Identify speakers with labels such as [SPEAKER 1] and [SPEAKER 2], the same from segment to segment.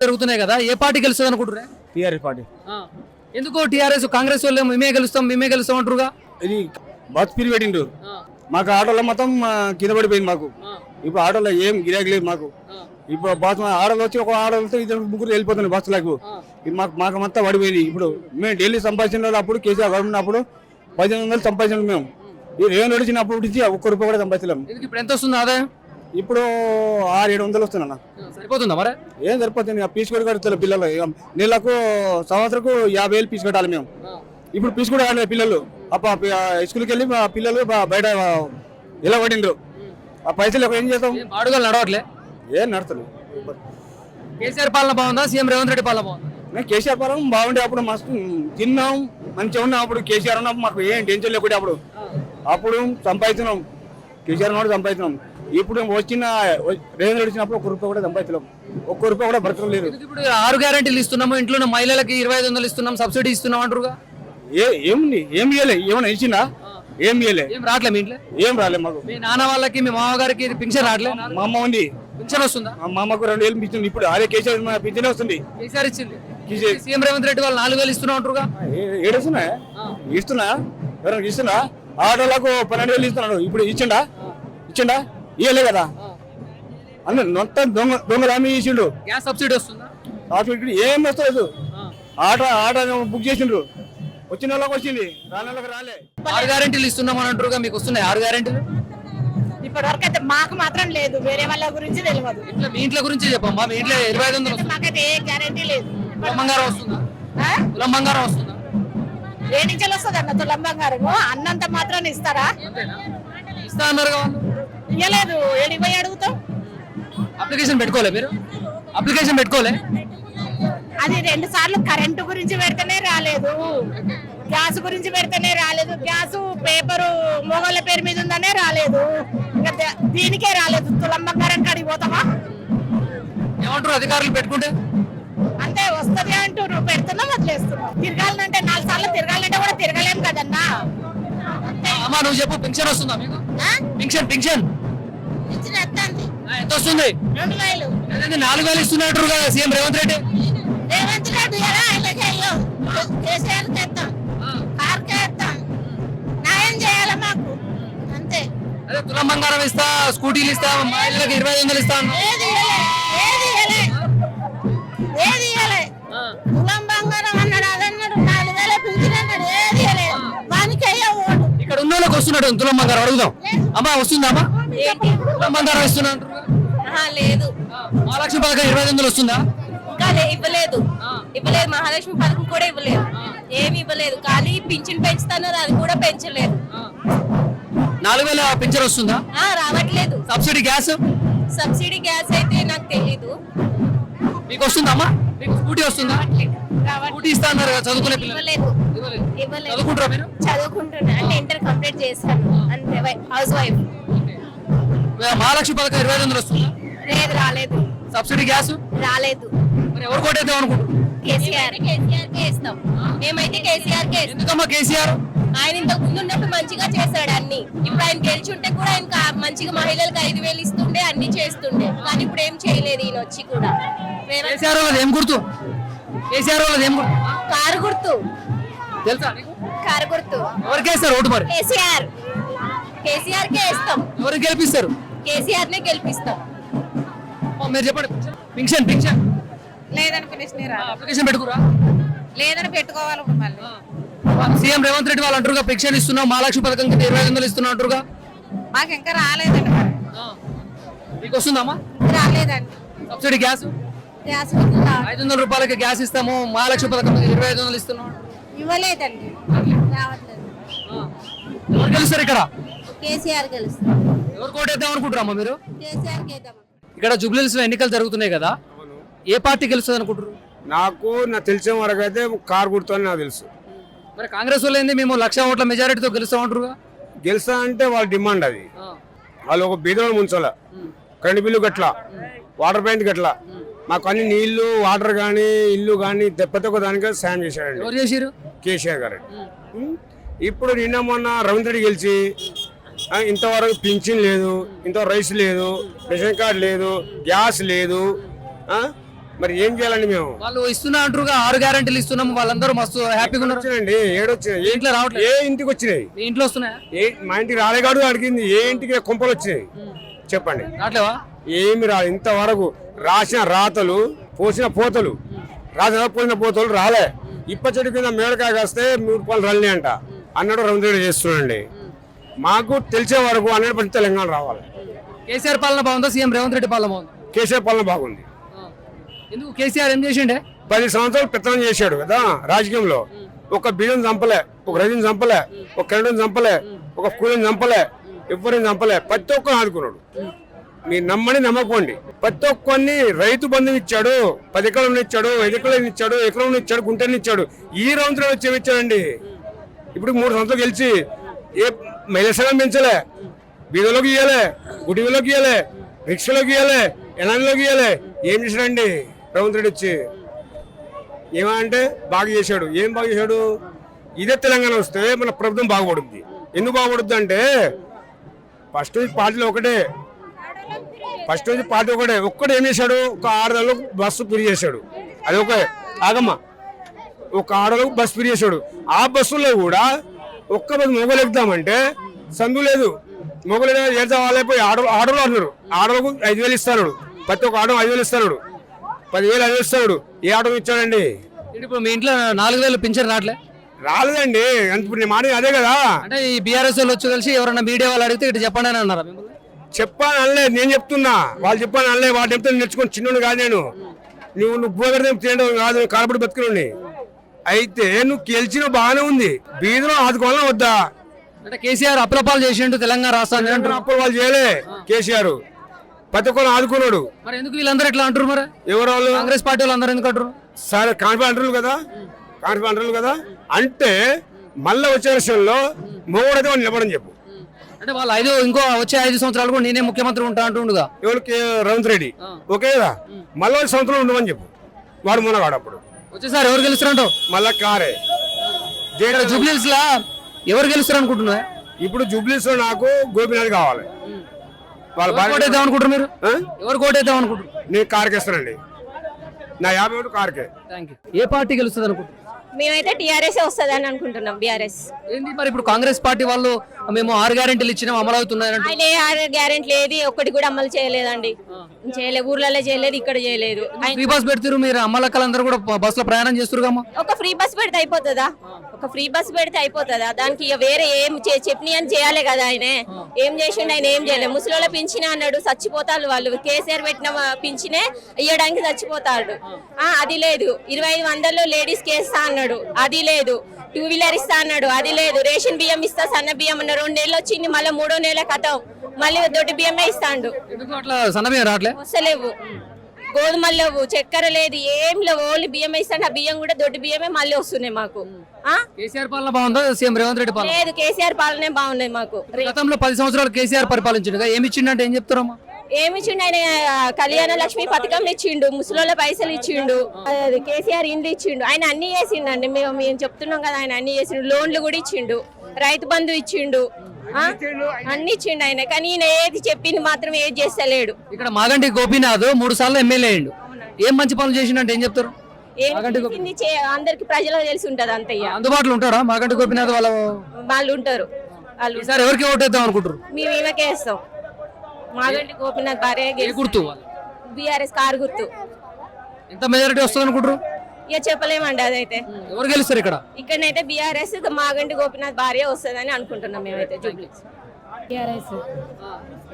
[SPEAKER 1] జరుగుతున్నాయి కదా ఏ పార్టీ గెలుస్తుంది అనుకుంటురా
[SPEAKER 2] టీఆర్ఎస్ పార్టీ.
[SPEAKER 1] ఎందుకో టీఆర్ఎస్ కాంగ్రెస్ వాళ్ళు మేమే గెలుస్తాం మేమే గెలుస్తాం అంటారుగా
[SPEAKER 2] ఇది బస్ పీరి పెట్టిండు మాకు ఆటోలో మొత్తం కింద పడిపోయింది మాకు. ఇప్పుడు ఆటోలో ఏం గిరాకీ లేదు మాకు. ఇప్పుడు బస్ ఆటోలో వచ్చి ఒక ఆటోలతో ఇద్దరు ముగ్గురు వెళ్ళిపోతున్నాయి బస్సులకు ఇది మాకు మాకు మొత్తం పడిపోయింది. ఇప్పుడు మేము ఢిల్లీ సంపాదించిన అప్పుడు కేసీఆర్ గవర్నమెంట్ అప్పుడు పదిహేను వందలు సంపాదించాం మేము. ఈ రేవంత్ నడిచినప్పటి నుంచి ఒక్క రూపాయి కూడా సంపాదించలేము
[SPEAKER 1] ఇప్పుడు ఎంత వస్తుంది ఆదాయం?
[SPEAKER 2] ఇప్పుడు ఆరు ఏడు వందలు వస్తున్నా
[SPEAKER 1] సరిపోతుందా మరి?
[SPEAKER 2] ఏం సరిపోతుంది? పీస్ కూడా కడుతున్నారు పిల్లలు. నెలకు సంవత్సరకు యాభై వేలు పీస్ కట్టాలి మేము. ఇప్పుడు పీస్ కూడా కట్టలేదు పిల్లలు. స్కూల్కి వెళ్ళి మా పిల్లలు బయట ఇలా పడిండ్రు ఆ పైసలు ఏం చేస్తాం?
[SPEAKER 1] ఏం బాడుగలు నడవట్లే?
[SPEAKER 2] ఏం నడుతుంది
[SPEAKER 1] కేసీఆర్ పాలన బాగుందా? సీఎం రేవంత్ రెడ్డి పాలన బాగుందా?
[SPEAKER 2] మేము కేసీఆర్ పాలన బాగుండే అప్పుడు మస్తు తిన్నాం మంచిగా ఉన్నాం అప్పుడు. కేసీఆర్ ఉన్నప్పుడు మాకు ఏం టెన్షన్ లేకుండా అప్పుడు. అప్పుడు సంపాదించినాం. కేసీఆర్ కూడా సంపాదించినాం. ఇప్పుడు వచ్చిన రెడ్డి వచ్చినప్పుడు ఒక్క రూపాయి కూడా సంపాదించలేం. ఒక్క రూపాయి కూడా బ్రతకం లేదు.
[SPEAKER 1] ఎందుకు ఇప్పుడు ఆరు గ్యారెంటీలు ఇస్తున్నాము ఇంట్లో మహిళలకి ఇరవై ఐదు వందలు ఇస్తున్నాం సబ్సిడీ ఇస్తున్నాం అంటారుగా
[SPEAKER 2] ఏ ఏముంది? ఏం ఇయ్యలే? ఏమైనా ఇచ్చిందా? ఏం ఇయ్యలే?
[SPEAKER 1] ఏం రావట్లే మీ ఇంట్లో?
[SPEAKER 2] ఏం రాలే మాకు.
[SPEAKER 1] మీ నాన్న వాళ్ళకి మీ మామగారికి పింఛన్ రావట్లే?
[SPEAKER 2] మా అమ్మ ఉంది.
[SPEAKER 1] పింఛన్ వస్తుందా?
[SPEAKER 2] మా అమ్మకు రెండు వేలు పింఛన్ ఇప్పుడు అదే కేసీఆర్ మా పింఛనే వస్తుంది.
[SPEAKER 1] కేసీఆర్ ఇచ్చింది. సీఎం రేవంత్ రెడ్డి వాళ్ళు నాలుగు వేలు ఇస్తున్నాం అంటారుగా
[SPEAKER 2] ఏ- ఏడుస్తున్నా? ఇస్తున్నా? ఎవరైనా ఇస్తున్నా? ఆటోలకు పన్నెండు వేలు ఇస్తున్నాడు. ఇప్పుడు ఇచ్చిండా? ఇచ్చిండా? ఇయ్యలే కదా? అన్న మొత్తం దొంగ దొంగలు హామీ ఇచ్చిండు
[SPEAKER 1] గ్యాస్ సబ్సిడీ వస్తుందా?
[SPEAKER 2] హాస్పిటల్ ఏం వస్తలేదు ఆట ఆట బుక్ చేసిండ్రు. వచ్చిన వాళ్ళకి వచ్చింది. రాని వాళ్ళకి రాలే.
[SPEAKER 1] ఆరు గ్యారెంటీలు ఇస్తున్నాం అని అంటారుగా మీకు వస్తున్నాయి ఆరు గ్యారెంటీలు?
[SPEAKER 3] ఇప్పటి వరకు అయితే మాకు మాత్రం లేదు. వేరే వాళ్ళ గురించి తెలియదు
[SPEAKER 1] ఇట్లా మీ ఇంట్లో గురించి చెప్పమ్మా. మీ ఇంట్లో ఇరవై ఐదు వందలు
[SPEAKER 3] మాకైతే ఏ గ్యారంటీ లేదు.
[SPEAKER 1] తులం బంగారం వస్తుందా? తులం బంగారం వస్తుందా?
[SPEAKER 3] ఏ నుంచి వస్తుంది అన్న తులం బంగారము అన్నంత మాత్రం ఇస్తారా?
[SPEAKER 1] ఇస్తా అన్నారు కదా
[SPEAKER 3] ఇయ్యలేదు. ఏడికి పోయి అడుగుతాం
[SPEAKER 1] అప్లికేషన్ పెట్టుకోలే మీరు? అప్లికేషన్ పెట్టుకోలే?
[SPEAKER 3] అది రెండు సార్లు కరెంటు గురించి పెడితేనే రాలేదు. గ్యాస్ గురించి పెడితేనే రాలేదు. గ్యాస్ పేపరు మొగోళ్ళ పేరు మీద ఉందనే రాలేదు. ఇంకా దీనికే రాలేదు. తులం బంగారం కాడికి పోతామా
[SPEAKER 1] ఏమంటారు అధికారులు పెట్టుకుంటే?
[SPEAKER 3] అంతే వస్తది అంటారు పెడుతున్నాం వదిలేస్తున్నాం. తిరగాలంటే నాలుగు సార్లు తిరగాలంటే కూడా తిరగలేం కదన్నా?
[SPEAKER 1] అమ్మా నువ్వు చెప్పు. పింఛన్ వస్తుందా మీకు?
[SPEAKER 3] ఆ?
[SPEAKER 1] పింఛన్ ఎంత వస్తుంది?
[SPEAKER 3] రెండు వేలు.
[SPEAKER 1] అదేంటి నాలుగు వేలు ఇస్తున్నట్టు కదా సీఎం రేవంత్ రెడ్డి.
[SPEAKER 3] రేవంత్ రెడ్డి ఎలా కేసీఆర్ న్యాయం చేయాలి మాకు? అంతే.
[SPEAKER 1] అదే తులం బంగారం ఇస్తా స్కూటీలు ఇస్తా మహిళలకు ఇరవై ఐదు వందలు ఇస్తా అన్నావు.
[SPEAKER 3] ఏది ఏది ఏది ఇయ్యలే? కులం బంగారం అన్నాడు అదన్నాడు నాలుగు వేల పింఛన్ అన్నాడు ఏది ఇయ్యలే? వానికి అయ్యో ఓటు.
[SPEAKER 1] ఇక్కడ ఉన్న వాళ్ళకి వస్తున్నాడు తులం బంగారం అడుగుదాం. అమ్మా వస్తుందా అమ్మా? తులం బంగారం ఇస్తున్నా అంటారు
[SPEAKER 4] లేదు.
[SPEAKER 1] మహాలక్ష్మి పథకం ఇరవై ఐదు వందలు వస్తుందా?
[SPEAKER 4] ఇంకా ఇవ్వలేదు. ఇవ్వలేదు. మహాలక్ష్మి పథకం కూడా ఇవ్వలేదు. ఏమి ఇవ్వలేదు. కానీ పింఛన్ పెంచుతున్నారు. అది కూడా పెంచలేదు.
[SPEAKER 1] నాలుగు వేల పింఛన్ వస్తుందా?
[SPEAKER 4] రావట్లేదు.
[SPEAKER 1] Subsidy gas?
[SPEAKER 4] సబ్సిడీ గ్యాస్ అయితే నాకు తెలీదు.
[SPEAKER 1] మీకు వస్తుందా అమ్మా? మీకు స్కూటీ వస్తుందా? స్కూటీ ఇస్తా అన్నారు చదువుకునే.
[SPEAKER 4] ఇవ్వలేదు.
[SPEAKER 1] చదువుకుంటారా మీరు?
[SPEAKER 4] చదువుకుంటున్నా. అంటే ఇంటర్ కంప్లీట్ చేశాను అంతే. House wife.
[SPEAKER 1] మహాలక్ష్మి పథకం ఇరవై ఐదు వందలు వస్తుందా?
[SPEAKER 4] లేదు రాలేదు.
[SPEAKER 1] Subsidy gas?
[SPEAKER 4] రాలేదు.
[SPEAKER 1] మరి ఎవరు కొట్టేద్దాం అనుకుంటారు
[SPEAKER 4] కేసీఆర్. కేసీఆర్ కే ఇస్తాం మేమైతే కేసీఆర్ కే ఇస్తాం
[SPEAKER 1] ఎందుకమ్మా కేసీఆర్?
[SPEAKER 4] ఆయన ఇంతకు ముందు ఉన్నప్పుడు మంచిగా చేశాడు అన్ని. ఇప్పుడు ఆయన గెలిచుంటే కూడా ఆయన మంచిగా మహిళలకు ఐదు వేలు ఇస్తుండే అన్ని చేస్తుండే. కానీ ఇప్పుడు ఏం చేయలేదు ఈయన వచ్చి కూడా.
[SPEAKER 1] కేసీఆర్ వాళ్ళది ఏం గుర్తు? కేసీఆర్ వాళ్ళది ఏం గుర్తు?
[SPEAKER 4] కారు గుర్తు.
[SPEAKER 1] తెలుసా
[SPEAKER 4] కారు గుర్తు.
[SPEAKER 1] ఎవరికి వేస్తారు ఓటు మరి?
[SPEAKER 4] కేసీఆర్. కేసీఆర్ కే ఇస్తాం
[SPEAKER 1] ఎవరికి గెలిపిస్తారు?
[SPEAKER 4] కేసీఆర్ నే గెలిపిస్తాం.
[SPEAKER 1] మీరు చెప్పండి. పింఛన్ పింఛన్
[SPEAKER 3] లేదని పిలిచిన
[SPEAKER 1] అప్లికేషన్ పెట్టుకురా.
[SPEAKER 3] లేదని పెట్టుకోవాలి ఇప్పుడు మళ్ళీ.
[SPEAKER 1] సీఎం రేవంత్ రెడ్డి వాళ్ళు అంటారుగా పెన్షన్ ఇస్తున్నాం మహాలక్ష్మి పథకం కింద ఇరవై ఐదు వందలు ఇస్తున్నాం అంటారుగా
[SPEAKER 3] మాకు ఇంకా రాలేదండి మరి.
[SPEAKER 1] మీకు వస్తుందమ్మా
[SPEAKER 3] రాలేదండి.
[SPEAKER 1] Subsidy gas?
[SPEAKER 3] గ్యాస్
[SPEAKER 1] ఐదు వందల రూపాయలకి గ్యాస్ ఇస్తాము మహాలక్ష్మి పథకం ఇరవై ఐదు వందలు ఇస్తున్నాం.
[SPEAKER 3] ఇవ్వలేదండి. రావట్లేదు.
[SPEAKER 1] ఎవరు గెలుస్తారు ఇక్కడ?
[SPEAKER 4] కేసీఆర్ గెలుస్తాం
[SPEAKER 1] ఎవరు కోటేద్దాం అనుకుంటారమ్మా మీరు? ఇక్కడ జూబ్లీహిల్స్లో ఎన్నికలు జరుగుతున్నాయి కదా. ఏ పార్టీ గెలుస్తుంది అనుకుంటారు
[SPEAKER 2] నాకు నాకు తెలిసిన వరకు అయితే కారు గుర్తు నాకు తెలుసు.
[SPEAKER 1] మరి కాంగ్రెస్ వాళ్ళు ఏంది? మేము లక్ష ఓట్ల మెజారిటీతో గెలుస్తామంటారుగా
[SPEAKER 2] గెలుస్తా అంటే వాళ్ళ డిమాండ్ అది. వాళ్ళు ఒక బీదలో ముంచాల. కరెంట్ బిల్లు గట్ల వాటర్ పాయింట్ గట్ల మాకు అన్ని నీళ్ళు వాటర్ కానీ ఇల్లు కానీ ఒక్క దానికే సాయం చేశాడండి
[SPEAKER 1] ఎవరు చేసిరు
[SPEAKER 2] కేసీఆర్ గారు? ఇప్పుడు నిన్న మొన్న రవీంద్ర రెడ్డి గెలిచి ఇంతవరకు పింఛన్ లేదు ఇంతవరకు రైస్ లేదు రేషన్ కార్డు లేదు గ్యాస్ లేదు?
[SPEAKER 5] మరి ఏం చేయాలండి మేము?
[SPEAKER 1] వాళ్ళు ఇస్తున్నా అంటారుగా ఆరు గ్యారెంటీలు ఇస్తున్నాము వాళ్ళందరూ మస్తు హ్యాపీగా ఉన్నారు.
[SPEAKER 5] వచ్చినండి ఏడొచ్చినాయి.
[SPEAKER 1] ఏ ఇంట్లో రావట్లేదు.
[SPEAKER 5] ఏ ఇంటికి వచ్చినాయి?
[SPEAKER 1] ఇంట్లో వస్తున్నాయా?
[SPEAKER 5] ఏ మా ఇంటికి రాలేగాడు అడిగింది ఏ ఇంటికి కుంపలు వచ్చినాయి. చెప్పండి.
[SPEAKER 1] రావట్లేవా?
[SPEAKER 5] ఏమి రా ఇంతవరకు రాసిన రాతలు పోసిన పోతలు. రాసిన పోసిన పోతలు రాలే. ఇప్ప చెట్టు కింద మేడకాయ కాస్తే మూడు రూపాయలు రల్లి అంట అన్నాడు రవీంద్ర చేస్తున్నాండి మాకు తెలిసే వరకు హండ్రెడ్ పర్సెంట్ తెలంగాణ రావాలి.
[SPEAKER 1] కేసీఆర్ పాలన బాగుందా? సీఎం రేవంత్ రెడ్డి పాలన బాగుంది?
[SPEAKER 5] కేసీఆర్ పాలన బాగుంది.
[SPEAKER 1] ఎందుకు? కేసీఆర్ ఏం చేసిండే?
[SPEAKER 5] పది సంవత్సరాలు పెత్తనం చేశాడు కదా రాజకీయంలో. ఒక బియ్యం చంపలే ఒక రజని చంపలే ఒక కెనడని చంపలే ఒక కూలని చంపలే ఎవరిని చంపలే. ప్రతి ఒక్కరు ఆదుకున్నాడు. మీరు నమ్మని నమ్మకండి. ప్రతి ఒక్కరిని రైతు బంధువు ఇచ్చాడు పది ఎకరం ఇచ్చాడు ఐదు ఎకరం ఇచ్చాడు ఎకరం ఇచ్చాడు గుంటని ఇచ్చాడు. ఈ రౌండ్లో వచ్చి ఏమి ఇచ్చాడండి ఇప్పుడు మూడు సంవత్సరాలు గెలిచి ఏ మహిళ పెంచలే బీదలోకి ఇయ్యలే గుడిలోకి ఇయ్యలే రిక్షలోకి ఇయ్యలే ఎలాంటిలోకి ఇయ్యలే ఏం చేశాడండి రేవంత్ రెడ్డి వచ్చి ఏమంటే బాగా చేశాడు ఏం బాగా చేశాడు ఇదే తెలంగాణ వస్తే మన ప్రభుత్వం బాగుపడుద్ది ఎందుకు బాగుపడుద్ది అంటే ఫస్ట్ నుంచి పార్టీలో ఒకటే ఫస్ట్ నుంచి పార్టీ ఒకటే ఒక్కడు ఏం చేశాడు ఒక ఆడదాలకు బస్సు ఫ్రీ చేశాడు అది ఒక ఆగమ్మ ఒక ఆడలో బస్సు ఫ్రీ చేశాడు ఆ బస్సులో కూడా ఒక్క బస్సు మొగలు ఎక్కుదామంటే సందు లేదు. మొగలు ఏదో వాళ్ళైపోయి ఆడ ఆడలు అన్నారు ఆడలకు ఐదు వేలు ఇస్తాడు ప్రతి ఒక్క ఆడ ఐదు వేలు ఇస్తాడు పదివేలు ఐదు ఇస్తాడు ఏ ఆటో ఇచ్చాడండి?
[SPEAKER 1] ఇప్పుడు మీ ఇంట్లో నాలుగు వేలు పింఛన్ రావట్లే
[SPEAKER 5] రాలేదండి. ఇప్పుడు నేను మాట అదే కదా.
[SPEAKER 1] అంటే ఈ బీఆర్ఎస్ వాళ్ళు వచ్చి కలిసి ఎవరైనా మీడియా వాళ్ళు అడిగితే ఇటు చెప్పండి అని అన్నారా
[SPEAKER 5] చెప్పాను అనలే నేను చెప్తున్నా. వాళ్ళు చెప్పాను అనలే వాళ్ళు చెప్తే నేర్చుకొని. చిన్నోడు కాదు నేను. నువ్వు నువ్వు భూగర్భం చేయడం కాదు కాలపడి బతుకుని అయితే నువ్వు గెలిచిన బాగానే ఉంది. బీదలో ఆదుకోవాలని వద్దా?
[SPEAKER 1] అంటే కేసీఆర్ అప్రపాలు చేసిండు తెలంగాణ రాష్ట్రాన్ని అంటారు
[SPEAKER 5] అప్పుడు వాళ్ళు చేయలే కేసీఆర్. ప్రతి ఒక్కరు ఆదుకున్నాడు.
[SPEAKER 1] మరి ఎందుకు వీళ్ళందరూ ఎట్లా అంటారు మరి?
[SPEAKER 5] ఎవరు వాళ్ళు?
[SPEAKER 1] కాంగ్రెస్ పార్టీ వాళ్ళు అందరూ ఎందుకు అంటారు
[SPEAKER 5] సరే కాన్ఫిడెంట్ అంటారు కదా? కాన్ఫిడెంట్ అంటారు కదా? అంటే మళ్ళీ వచ్చే విషయంలో మొగడైతే వాళ్ళు నిలబడని చెప్పు.
[SPEAKER 1] అంటే వాళ్ళు ఐదు ఇంకో వచ్చే ఐదు సంవత్సరాలు కూడా నేనే ముఖ్యమంత్రి ఉంటా అంటుండగా.
[SPEAKER 5] ఎవరికి రేవంత్ రెడ్డి? ఓకే కదా? మళ్ళీ సంవత్సరం ఉండమని చెప్పు. వాడు మొన్నగాడు అప్పుడు.
[SPEAKER 1] వచ్చేసారి ఎవరు గెలుస్తారంటావు
[SPEAKER 5] మళ్ళా కారే
[SPEAKER 1] జూబ్లీస్ లా ఎవరు గెలుస్తారు అనుకుంటున్నా
[SPEAKER 5] ఇప్పుడు జూబ్లీస్లో నాకు గోపినాథ్ కావాలి. వాళ్ళ
[SPEAKER 1] కోటేద్దాం అనుకుంటారు మీరు? ఎవరు కోటేద్దాం అనుకుంటారు
[SPEAKER 5] నేను కార్కి ఇస్తానండి నా యాభై ఒకటి కార్కే.
[SPEAKER 1] థ్యాంక్ యూ ఏ పార్టీ గెలుస్తుంది అనుకుంటున్నారు?
[SPEAKER 4] మేమైతే టీఆర్ఎస్ వస్తుందని అనుకుంటున్నాం బీఆర్ఎస్.
[SPEAKER 1] ఏంటి మరి ఇప్పుడు కాంగ్రెస్ పార్టీ వాళ్ళు మేము ఆరు గ్యారెంటీలు ఇచ్చినాం అమలు అవుతున్నాయంటే
[SPEAKER 4] ఆయన ఏ గ్యారెంటీ లేదు ఒక్కటి కూడా అమలు చేయలేదండి. చేయలేదు ఊర్లలో చేయలేదు ఇక్కడ చేయలేదు.
[SPEAKER 1] ఫ్రీ బస్ పెడతారు మీరు? అమ్మలక్కలందరూ కూడా బ- బస్సులో ప్రయాణం చేస్తారు
[SPEAKER 4] ఒక ఫ్రీ బస్ పెడితే అయిపోతుందా? ఒక ఫ్రీ బస్ పెడితే అయిపోతుందా? దానికి ఇక వేరే ఏం చెప్పని అని చేయాలి కదా ఆయన. ఏం చేసిండు ఆయన ఏం చేయలేదు ముసలిలో పింఛన అన్నాడు చచ్చిపోతారు వాళ్ళు. కేసీఆర్ పెట్టిన పింఛనే ఇవ్వడానికి చచ్చిపోతాడు ఆ, అది లేదు. ఇరవై ఐదు వందల్లో లేడీస్ కేస్తా అన్నాడు. అది లేదు. టూ వీలర్ ఇస్తా అన్నాడు. అది లేదు. రేషన్ బియ్యం ఇస్తా సన్న బియ్యం అన్న. రెండేళ్ళు వచ్చింది. మళ్ళీ మూడో నెల కథం. మళ్ళీ దొడ్డి బియ్యమే ఇస్తాండు. వస్తలేవు గోధుమలు లేవు. చక్కెర లేదు. ఏం లేవు. ఓన్లీ బియ్యం వేస్తాను ఆ బియ్యం కూడా దొడ్డి బియ్యమే మళ్ళీ వస్తున్నాయి మాకు. ఆ?
[SPEAKER 1] కేసీఆర్ పాలన బాగుందా? సీఎం రేవంత్ రెడ్డి పాలన?
[SPEAKER 4] లేదు. కేసీఆర్ పాలనే బాగున్నాయి మాకు.
[SPEAKER 1] గతంలో పది సంవత్సరాలు కేసీఆర్ పరిపాలించిండు ఏమి ఇచ్చిండంటే ఏం చెప్తారమ్మా?
[SPEAKER 4] ఏమి ఇచ్చిండు ఆయన కళ్యాణ లక్ష్మి పథకం ఇచ్చిండు ముసలోళ్ళ పైసలు ఇచ్చిండు. కేసీఆర్ ఇండ్లు ఇచ్చిండు. ఆయన అన్ని చేసిండండి. మేము మేము చెప్తున్నాం కదా ఆయన అన్ని చేసిండు. లోన్లు కూడా ఇచ్చిండు. రైతు బంధు ఇచ్చిండు? అన్ని ఇచ్చిండు ఆయన. కానీ ఈయన ఏది చెప్పింది మాత్రం ఏది చేస్తలేడు.
[SPEAKER 1] ఇక్కడ మాగంటి గోపీనాథ్ మూడు సార్లు ఎమ్మెల్యే అయ్యిండు. ఏం మంచి పనులు చేసిండంటే ఏం చెప్తారు?
[SPEAKER 4] అందరికి ప్రజలకు తెలిసి ఉంటది అంతయ్య
[SPEAKER 1] అందుబాటులో ఉంటాడా మాగంటి గోపీనాథ్ వాళ్ళ
[SPEAKER 4] వాళ్ళు ఉంటారు. వాళ్ళు
[SPEAKER 1] ఎవరికి ఓటేద్దాం అనుకుంటారు
[SPEAKER 4] మేము ఈమెకే వేస్తాం. మాగంటి గోపీనాథ్ భార్య
[SPEAKER 1] ఏ గుర్తు?
[SPEAKER 4] బీఆర్ఎస్ కారు గుర్తు.
[SPEAKER 1] ఎంత మెజారిటీ వస్తుంది అనుకుంటారు
[SPEAKER 4] ఇక చెప్పలేమండి అదైతే.
[SPEAKER 1] ఎవరు గెలుస్తారు ఇక్కడ?
[SPEAKER 4] ఇక్కడనైతే బీఆర్ఎస్ మాగంటి గోపీనాథ్ భార్య వస్తుందని అనుకుంటున్నాం మేమైతే. జూబ్లీ
[SPEAKER 3] టీఆర్ఎస్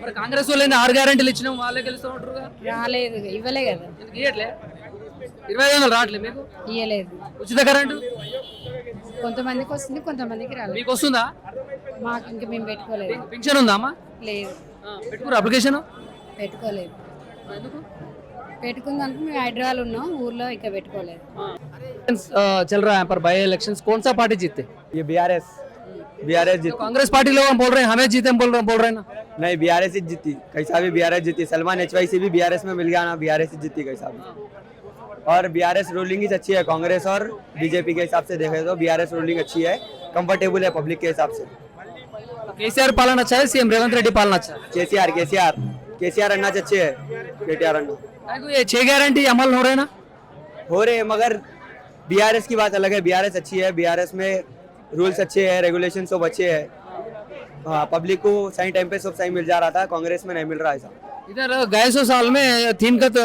[SPEAKER 1] మరి కాంగ్రెస్ వాళ్ళు ఆరు గ్యారెంటీలు ఇచ్చినాం వాళ్ళే గెలుస్తూ ఉంటారుగా
[SPEAKER 3] రాలేదు ఇవ్వలే కదా.
[SPEAKER 1] ఇరవై ఐదు వందలు రావట్లే మీకు?
[SPEAKER 3] ఇవ్వలేదు
[SPEAKER 1] ఉచిత కరెంటు?
[SPEAKER 3] కొంతమందికి వస్తుంది కొంతమందికి రాలేదు.
[SPEAKER 1] మీకు వస్తుందా?
[SPEAKER 3] మాకు ఇంకా మేము పెట్టుకోలేదు.
[SPEAKER 1] పింఛన్ ఉందా అమ్మా?
[SPEAKER 3] లేదు.
[SPEAKER 1] పెట్టుకురు అప్లికేషన్
[SPEAKER 3] పెట్టుకోలేదు
[SPEAKER 1] ఎందుకు
[SPEAKER 3] పెట్టుకుందానికి మేము హైదరాబాద్ ఉన్నాం ఊర్లో ఇక పెట్టుకోలేదు
[SPEAKER 1] अ, चल रहा है यहाँ पर बाई इलेक्शन कौन सा पार्टी जीते
[SPEAKER 6] ये बीआरएस बीआरएस
[SPEAKER 1] तो
[SPEAKER 6] जीत
[SPEAKER 1] कांग्रेस पार्टी लोग हम बोल रहे हैं हमें जीते हम बोल रहे बोल रहे हैं ना
[SPEAKER 6] नहीं बीआरएस ही जीती कैसा भी बीआरएस जीती सलमान एचवाई से भी बीआरएस में मिल गया ना बीआरएस ही जीती कैसा भी और बीआरएस रूलिंग ही अच्छी है कांग्रेस और बीजेपी के हिसाब से देखे तो बीआरएस रूलिंग अच्छी है कंफर्टेबल है पब्लिक के हिसाब से
[SPEAKER 1] केसीआर पालन अच्छा है सीएम रेवंत रेड्डी पालन अच्छा है
[SPEAKER 6] केसीआर केसीआर। केसीआर अन्ना अच्छे है केटीआर अन्ना।
[SPEAKER 1] ये छह गारंटी अमल हो रहे ना?
[SPEAKER 6] हो रहे हैं मगर बीआरएस की बात अलग है। बीआरएस अच्छी है बीआरएस में रूल्स अच्छे हैं रेगुलेशन सब अच्छे हैं। हाँ पब्लिक को सही टाइम पे सब सही मिल जा रहा था कांग्रेस में नहीं मिल रहा ऐसा।
[SPEAKER 1] इधर गए सौ साल में तीन का तो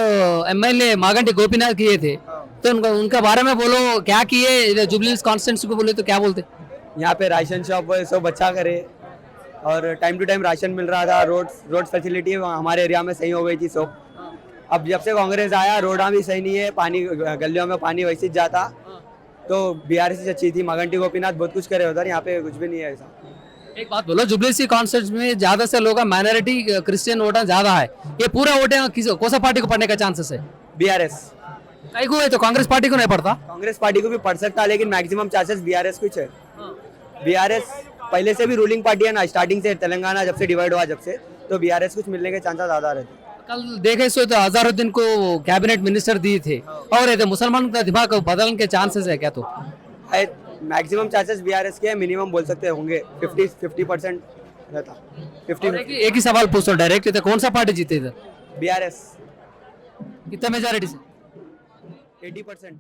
[SPEAKER 1] एमएलए मागंटी गोपीनाथ किए थे। तो उनका उनका बारे में बोलो क्या किए? जुबली कॉन्स्टेंसी को बोले तो क्या बोलते?
[SPEAKER 6] यहाँ पे राशन शॉप सब अच्छा करे। और टाइम टू टाइम राशन मिल रहा था रोड रोड फैसिलिटी हमारे एरिया में सही हो गई थी सब। अब जब से कांग्रेस आया रोडा भी सही नहीं है पानी गलियों में पानी वैसे जाता तो बीआरएस अच्छी थी मगंटी गोपीनाथ बहुत कुछ करे उधर यहाँ पे कुछ भी नहीं है ऐसा।
[SPEAKER 1] एक बात बोलो जुबली कॉन्स्टेंस में ज़्यादा से लोग माइनॉरिटी क्रिश्चियन वोटर ज़्यादा है। ये पूरा वोटे कौन सा पार्टी को पड़ने का चांसेस है?
[SPEAKER 6] बीआरएस
[SPEAKER 1] कई को है तो कांग्रेस पार्टी को नहीं पड़ता
[SPEAKER 6] कांग्रेस पार्टी को भी पड़ सकता है लेकिन maximum chances B R S कुछ है बीआरएस पहले से भी रूलिंग पार्टी है ना स्टार्टिंग से तेलंगाना जब से डिवाइड हुआ जब से तो बीआरएस कुछ मिलने के चांसेस ज़्यादा रहते
[SPEAKER 1] कल देखे सो तो अजहरुद्दीन को कैबिनेट मिनिस्टर दिए थे और ये मुसलमान का दिमाग बदलने के चांसेस है क्या तो?
[SPEAKER 6] मैक्सिमम चांसेस बीआरएस के मिनिमम बोल सकते होंगे 50 50 परसेंट रहता। 50
[SPEAKER 1] एक, ही- सवाल पूछो डायरेक्ट तो कौन सा पार्टी जीते इधर?
[SPEAKER 6] बीआरएस
[SPEAKER 1] कितना मेजोरिटी से?
[SPEAKER 6] 80 परसेंट